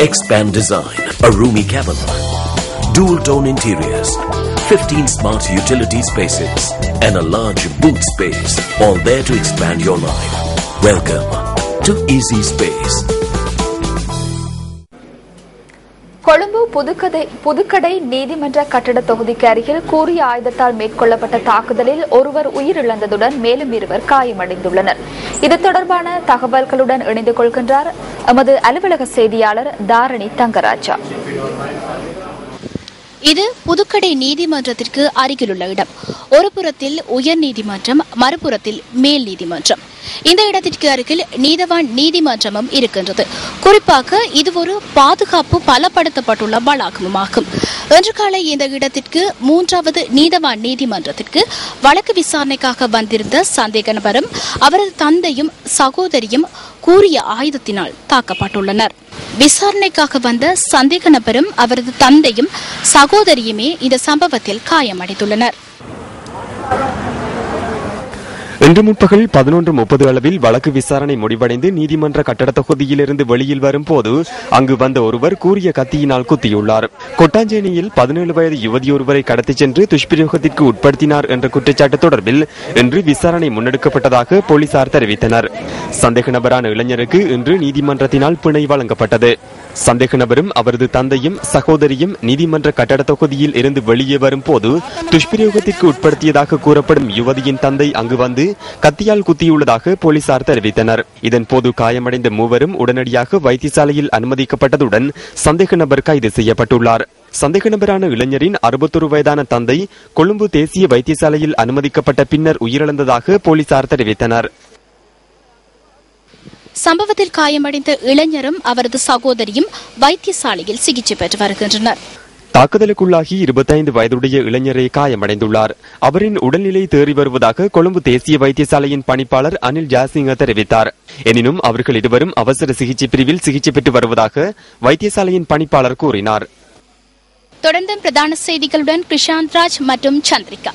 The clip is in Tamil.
Expand Design, a roomy cabin, dual tone interiors, 15 smart utility spaces, and a large boot space, all there to expand your life. Welcome to Easy Space. Colombo புதுக்கதை Puthukkadai நீதிமன்ற கட்டட தொகுதிக்கு அருகில் கூறிய ஆயுதத்தால் மேற்கொள்ளப்பட்ட தாக்குதலில் ஒருவர் உயிரிழந்ததுடன் மேலும் இருவர் காயமடைந்துள்ளனர். இது தொடர்பான தகவல்களுடன் இணைந்து கொள்கின்றார் எமது அலுவலக செய்தியாளர் தாரணி தங்கராஜா. இது புதுக்கடை நீதிமன்றத்திற்கு அருகிலுள்ள இடம். ஒரு புறத்தில் உயர் நீதிமன்றம் மறுபுறத்தில் மேல் நீதிமன்றம் இந்த இடத்திற்கு அருகில் நீதவான் நீதிமன்றமும் இருக்கின்றது. குறிப்பாக இது ஒரு பாதுகாப்பு பலப்படுத்தப்பட்டுள்ள வளாகமாகும் இன்று காலை இந்த இடத்திற்கு மூன்றாவது நீதவான் நீதிமன்றத்திற்கு வழக்கு விசாரணைக்காக வந்திருந்த சந்தேக நபரும் அவரது தந்தையும் சகோதரியும் கூறிய ஆயுதத்தினால் தாக்கப்பட்டுள்ளனர். விசாரணைக்காக வந்த சந்தேக நபரும் அவரது தந்தையும் சகோதரியுமே இந்த சம்பவத்தில் காயமடைந்துள்ளனர். இன்று முற்பகல் பதினொன்று முப்பது அளவில் வழக்கு விசாரணை முடிவடைந்து நீதிமன்ற கட்டட தொகுதியிலிருந்து வெளியில் வரும்போது அங்கு வந்த ஒருவர் கூறிய கத்தியினால் குத்தியுள்ளார். கொட்டாஞ்சேனியில் பதினேழு வயது யுவதியொருவரை கடத்திச் சென்று துஷ்பிரயோகத்திற்கு உட்படுத்தினார் என்ற குற்றச்சாட்டு தொடர்பில் இன்று விசாரணை முன்னெடுக்கப்பட்டதாக போலீசார் தெரிவித்தனர். சந்தேக நபரான இளைஞருக்கு இன்று நீதிமன்றத்தினால் பிணை வழங்கப்பட்டது. சந்தேக நபரும் அவரது தந்தையும் சகோதரியும் நீதிமன்ற கட்டட தொகுதியில் இருந்து வெளியே வரும்போது துஷ்பிரயோகத்திற்கு உட்படுத்தியதாக கூறப்படும் யுவதியின் தந்தை அங்கு வந்து கத்தியால் குத்தியுள்ளதாக போலீசார் தெரிவித்தனர். இதன்போது காயமடைந்த மூவரும் உடனடியாக வைத்தியசாலையில் அனுமதிக்கப்பட்டதுடன் சந்தேக நபர் கைது செய்யப்பட்டுள்ளார். சந்தேக நபரான இளைஞரின் அறுபத்தொரு வயதான தந்தை கொழும்பு தேசிய வைத்தியசாலையில் அனுமதிக்கப்பட்ட பின்னர் உயிரிழந்ததாக போலீசார் தெரிவித்தனர். சம்பவத்தில் காயமடைந்த இளைஞரும் அவரது சகோதரியும் வைத்தியசாலையில் சிகிச்சை பெற்று வருகின்றனர். தாக்குதலுக்குள்ளாகி இருபத்தைந்து வயதுடைய இளைஞரை காயமடைந்துள்ளார். அவரின் உடல்நிலை தேறி வருவதாக கொழும்பு தேசிய வைத்தியசாலையின் பணிப்பாளர் அனில் ஜாசிங்க தெரிவித்தார். எனினும் அவர்கள் இருவரும் அவசர சிகிச்சை பிரிவில் சிகிச்சை பெற்று வருவதாக வைத்தியசாலையின் பணிப்பாளர் கூறினார். தொடர்ந்து பிரதான செய்திகளுடன் கிருஷாந்த் ராஜ் மற்றும் சந்திரிகா.